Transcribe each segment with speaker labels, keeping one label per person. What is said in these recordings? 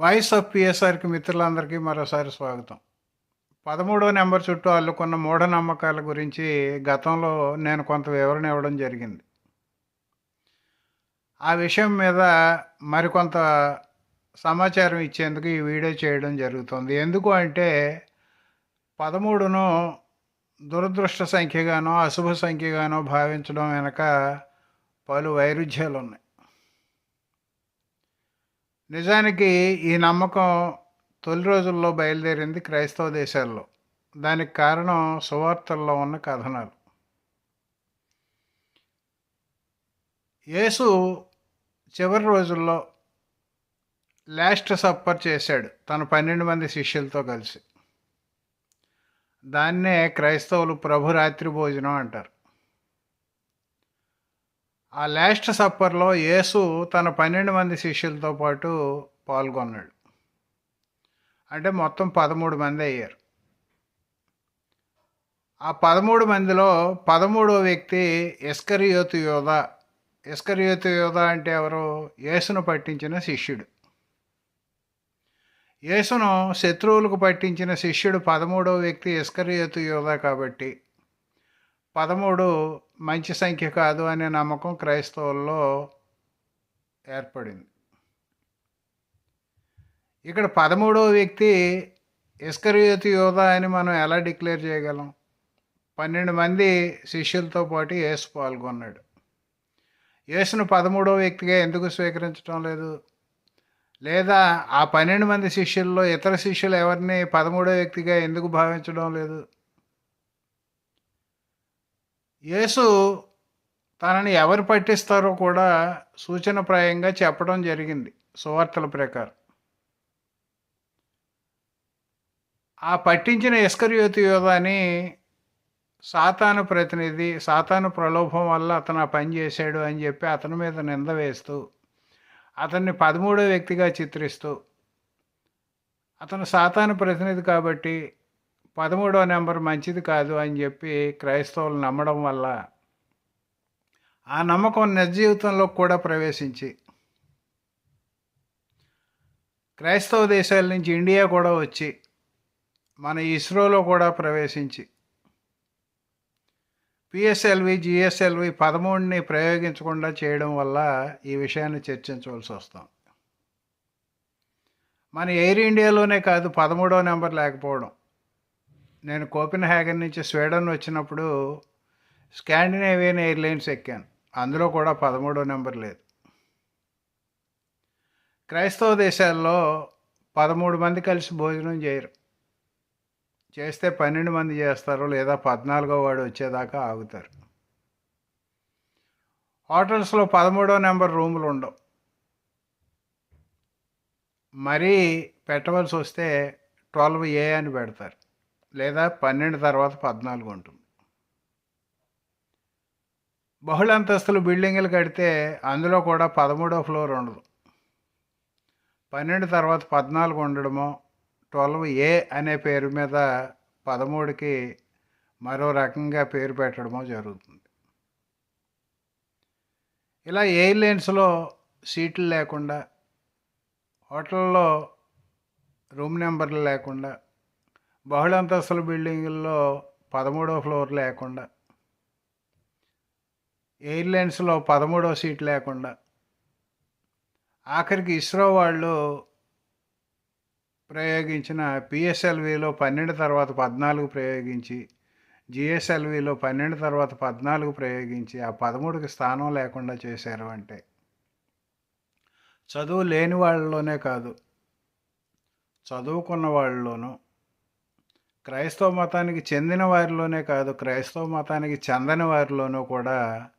Speaker 1: Voice of పిఎస్ఆర్కి మిత్రులందరికీ మరోసారి స్వాగతం. పదమూడో నెంబర్ చుట్టూ అల్లుకున్న మూఢనమ్మకాల గురించి గతంలో నేను కొంత వివరణ ఇవ్వడం జరిగింది. ఆ విషయం మీద మరికొంత సమాచారం ఇచ్చేందుకు ఈ వీడియో చేయడం జరుగుతుంది. ఎందుకు అంటే పదమూడును దురదృష్ట సంఖ్యగానో అశుభ సంఖ్యగానో భావించడం వెనక పలు వైరుధ్యాలు ఉన్నాయి నిజానికి ఈ నమ్మకం తొలి రోజుల్లో బయలుదేరింది క్రైస్తవ దేశాల్లో. దానికి కారణం సువార్తల్లో ఉన్న కథనాలు. యేసు చివరి రోజుల్లో లాస్ట్ సప్పర్ చేశాడు తన పన్నెండు మంది శిష్యులతో కలిసి. దాన్నే క్రైస్తవులు ప్రభు రాత్రి భోజనం అంటారు. ఆ లాస్ట్ సప్పర్లో యేసు తన పన్నెండు మంది శిష్యులతో పాటు పాల్గొన్నాడు. అంటే మొత్తం పదమూడు మంది అయ్యారు. ఆ పదమూడు మందిలో పదమూడో వ్యక్తి ఎస్కరియోతు యోధ. ఎస్కరియోతు యోధ అంటే ఎవరు? యేసును పట్టించిన శిష్యుడు. యేసును శత్రువులకు పట్టించిన శిష్యుడు పదమూడవ వ్యక్తి ఎస్కరియోతు యోధ కాబట్టి పదమూడు మంచి సంఖ్య కాదు అనే నమ్మకం క్రైస్తవుల్లో ఏర్పడింది. ఇక్కడ పదమూడవ వ్యక్తి ఇస్కరియోతి యోధ అని మనం ఎలా డిక్లేర్ చేయగలం? పన్నెండు మంది శిష్యులతో పాటు యేసు పాల్గొన్నాడు. యేసును పదమూడవ వ్యక్తిగా ఎందుకు స్వీకరించడం లేదు? లేదా ఆ పన్నెండు మంది శిష్యుల్లో ఇతర శిష్యులు ఎవరిని పదమూడవ వ్యక్తిగా ఎందుకు భావించడం లేదు? యేసు తనని ఎవరు పట్టిస్తారో కూడా సూచనప్రాయంగా చెప్పడం జరిగింది సువార్తల ప్రకారం. ఆ పట్టించిన ఇస్కర్యోతి యోధాని సాతాను ప్రతినిధి సాతాను ప్రలోభం వల్ల అతను ఆ పని చేశాడు అని చెప్పి అతని మీద నింద వేస్తూ అతన్ని పదమూడో వ్యక్తిగా చిత్రిస్తూ అతను సాతాను ప్రతినిధి కాబట్టి పదమూడో నెంబర్ మంచిది కాదు అని చెప్పి క్రైస్తవులు నమ్మడం వల్ల ఆ నమ్మకం నిజ జీవితంలో కూడా ప్రవేశించి క్రైస్తవ దేశాల నుంచి ఇండియా కూడా వచ్చి మన ఇస్రోలో కూడా ప్రవేశించి పిఎస్ఎల్వి జిఎస్ఎల్వి పదమూడుని ప్రయోగించకుండా చేయడం వల్ల ఈ విషయాన్ని చర్చించవలసి వస్తాం. మన ఎయిర్ ఇండియాలోనే కాదు పదమూడవ నెంబర్ లేకపోవడం. నేను కోపెన్ హ్యాగన్ నుంచి స్వీడన్ వచ్చినప్పుడు స్కాండినేవియన్ ఎయిర్లైన్స్ ఎక్కాను. అందులో కూడా పదమూడో నెంబర్ లేదు. క్రైస్తవ దేశాల్లో పదమూడు మంది కలిసి భోజనం చేయరు. చేస్తే పన్నెండు మంది చేస్తారు లేదా పద్నాలుగో వాడు వచ్చేదాకా ఆగుతారు. హోటల్స్లో పదమూడో నెంబర్ రూములు ఉండవు. మరీ పెట్టవలసి వస్తే ట్వెల్వ్ ఏ అని పెడతారు. లేదా పన్నెండు తర్వాత పద్నాలుగు ఉంటుంది. బహుళ అంతస్తులు బిల్డింగులు కడితే అందులో కూడా పదమూడో ఫ్లోర్ ఉండదు. పన్నెండు తర్వాత పద్నాలుగు ఉండడమో ట్వెల్వ్ ఏ అనే పేరు మీద పదమూడుకి మరో రకంగా పేరు పెట్టడమో జరుగుతుంది. ఇలా ఎయిర్లైన్స్లో సీట్లు లేకుండా హోటల్లో రూమ్ నెంబర్లు లేకుండా బహుళ అంతస్తుల బిల్డింగుల్లో పదమూడో ఫ్లోర్ లేకుండా ఎయిర్లైన్స్లో పదమూడో సీట్ లేకుండా ఆఖరికి ఇస్రో వాళ్ళు ప్రయోగించిన పిఎస్ఎల్విలో పన్నెండు తర్వాత పద్నాలుగు ప్రయోగించి జిఎస్ఎల్విలో పన్నెండు తర్వాత పద్నాలుగు ప్రయోగించి ఆ పదమూడుకి స్థానం లేకుండా చేశారు అంటే. చదువు లేని వాళ్ళలోనే కాదు చదువుకున్న వాళ్ళలోనూ క్రైస్తవ మతానికి చెందిన వారిలోనే కాదు క్రైస్తవ మతానికి చెందని వారిలోనూ కూడా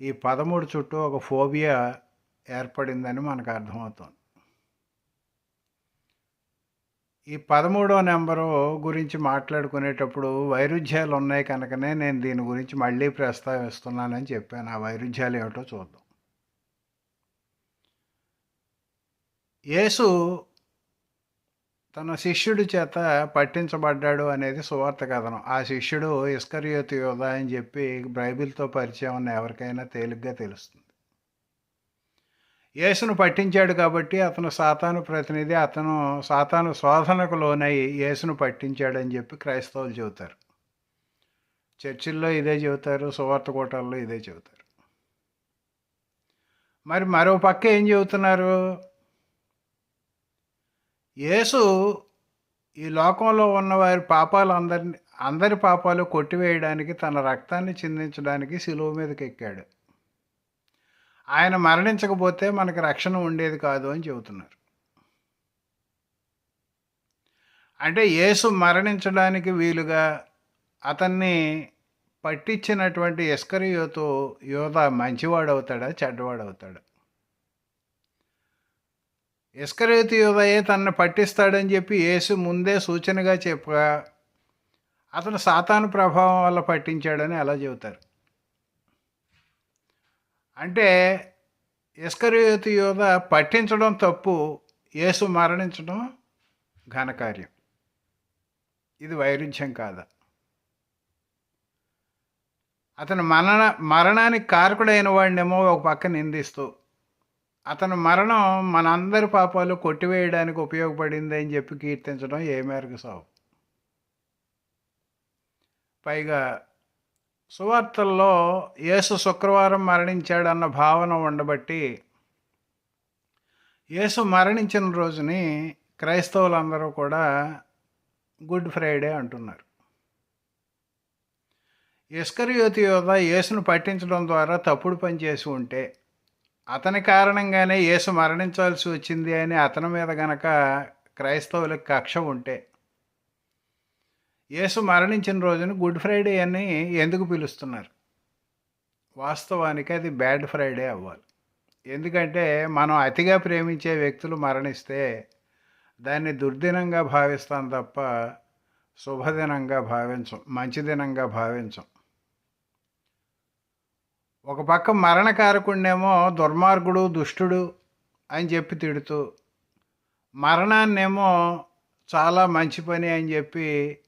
Speaker 1: ఈ పదమూడు చుట్టూ ఒక ఫోబియా ఏర్పడిందని మనకు అర్థమవుతుంది. ఈ పదమూడో నెంబరు గురించి మాట్లాడుకునేటప్పుడు వైరుధ్యాలు ఉన్నాయి కనుకనే నేను దీని గురించి మళ్ళీ ప్రస్తావిస్తున్నానని చెప్పాను. ఆ వైరుధ్యాలు ఏమిటో చూద్దాం. యేసు తన శిష్యుడి చేత పట్టించబడ్డాడు అనేది సువార్త కథనం. ఆ శిష్యుడు ఇస్కరియోతి యోధ అని చెప్పి బైబిల్తో పరిచయం ఉన్న ఎవరికైనా తేలిగ్గా తెలుస్తుంది. యేసును పట్టించాడు కాబట్టి అతను సాతాను ప్రతినిధి అతను సాతాను శోధనకు లోనై యేసును పట్టించాడని చెప్పి క్రైస్తవులు చెబుతారు. చర్చిల్లో ఇదే చెబుతారు సువార్త కోటాల్లో ఇదే చెబుతారు. మరి మరో పక్క ఏం చెబుతున్నారు? యేసు ఈ లోకంలో ఉన్నవారి పాపాలు అందరిని అందరి పాపాలు కొట్టివేయడానికి తన రక్తాన్ని చిందించడానికి శిలువ మీదకి ఎక్కాడు ఆయన మరణించకపోతే మనకి రక్షణ ఉండేది కాదు అని చెబుతున్నారు. అంటే యేసు మరణించడానికి వీలుగా అతన్ని పట్టించినటువంటి ఎస్కరియోతో యోధ మంచివాడవుతాడా చెడ్డవాడవుతాడా? ఇస్కరేతు యోధయే తనను పట్టిస్తాడని చెప్పి యేసు ముందే సూచనగా చెప్పగా అతను సాతాను ప్రభావం వల్ల పట్టించాడని అలా చెబుతారు. అంటే ఇస్కరేతు యోధ పట్టించడం తప్పు యేసు మరణించడం ఘనకార్యం. ఇది వైరుధ్యం కాదా? అతను మరణ మరణానికి కారకుడైన వాడినేమో ఒక పక్క నిందిస్తూ అతని మరణం మనందరి పాపాలు కొట్టివేయడానికి ఉపయోగపడింది అని చెప్పి కీర్తించడం ఏ మేరకు సాగు పైగా సువార్తల్లో యేసు శుక్రవారం మరణించాడన్న భావన ఉండబట్టి యేసు మరణించిన రోజుని క్రైస్తవులందరూ కూడా గుడ్ ఫ్రైడే అంటున్నారు. ఇస్కరియోతి యోధ యేసును పట్టించడం ద్వారా తప్పుడు పని చేసి ఉంటే అతని కారణంగానే యేసు మరణించాల్సి వచ్చింది అని అతని మీద గనక క్రైస్తవులకు కక్ష ఉంటే యేసు మరణించిన రోజున గుడ్ ఫ్రైడే అని ఎందుకు పిలుస్తున్నారు? వాస్తవానికి అది బ్యాడ్ ఫ్రైడే అవ్వాలి. ఎందుకంటే మనం అతిగా ప్రేమించే వ్యక్తులు మరణిస్తే దాన్ని దుర్దినంగా భావిస్తాం తప్ప శుభదినంగా భావించం మంచి దినంగా భావించం. ఒక పక్క మరణకారకుడినేమో దుర్మార్గుడు దుష్టుడు అని చెప్పి తిడుతూ మరణాన్నేమో చాలా మంచి పని అని చెప్పి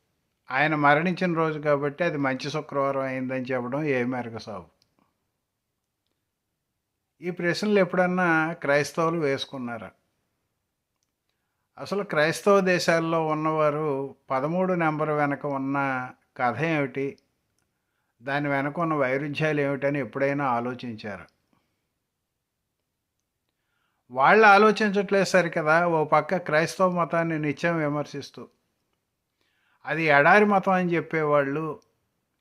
Speaker 1: ఆయన మరణించిన రోజు కాబట్టి అది మంచి శుక్రవారం అయిందని చెప్పడం ఏ మేరకు సాగు ఈ ప్రశ్నలు ఎప్పుడన్నా క్రైస్తవులు వేసుకున్నారా? అసలు క్రైస్తవ దేశాల్లో ఉన్నవారు పదమూడు నెంబర్ వెనక ఉన్న కథ ఏమిటి? దాని వెనక ఉన్న వైరుధ్యాలు ఏమిటని ఎప్పుడైనా ఆలోచించారు? వాళ్ళు ఆలోచించట్లేదు సరి కదా ఓ పక్క క్రైస్తవ మతాన్ని నిత్యం విమర్శిస్తూ. అది ఎడారి మతం అని చెప్పేవాళ్ళు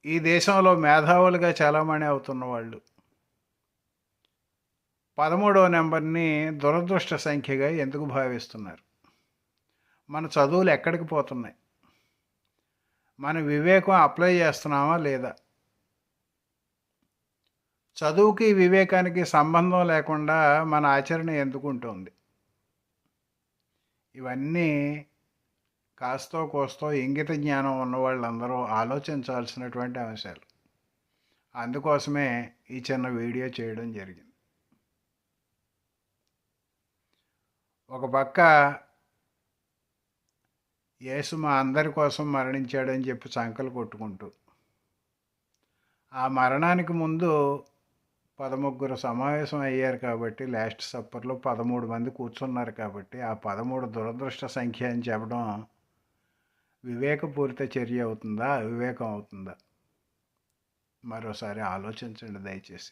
Speaker 1: ఈ దేశంలో మేధావులుగా చాలామణి అవుతున్న వాళ్ళు పదమూడవ నెంబర్ని దురదృష్ట సంఖ్యగా ఎందుకు భావిస్తున్నారు? మన చదువులు ఎక్కడికి పోతున్నాయి? మన వివేకం అప్లై చేస్తున్నామా లేదా? చదువుకి వివేకానికి సంబంధం లేకుండా మన ఆచరణ ఎందుకుంటుంది ఇవన్నీ కాస్తో కోస్తో ఇంగిత జ్ఞానం ఉన్న వాళ్ళందరూ ఆలోచించాల్సినటువంటి అంశాలు. అందుకోసమే ఈ చిన్న వీడియో చేయడం జరిగింది. ఒక పక్క యేసు మా అందరి కోసం మరణించాడని చెప్పి సంకలు కొట్టుకుంటూ ఆ మరణానికి ముందు పదముగ్గురు సమావేశం అయ్యారు కాబట్టి లాస్ట్ సప్పర్లో పదమూడు మంది కూర్చున్నారు కాబట్టి ఆ పదమూడు దురదృష్ట సంఖ్య అని చెప్పడం వివేకపూరిత చర్య అవుతుందా? అవివేకం అవుతుందా? మరోసారి ఆలోచించండి దయచేసి.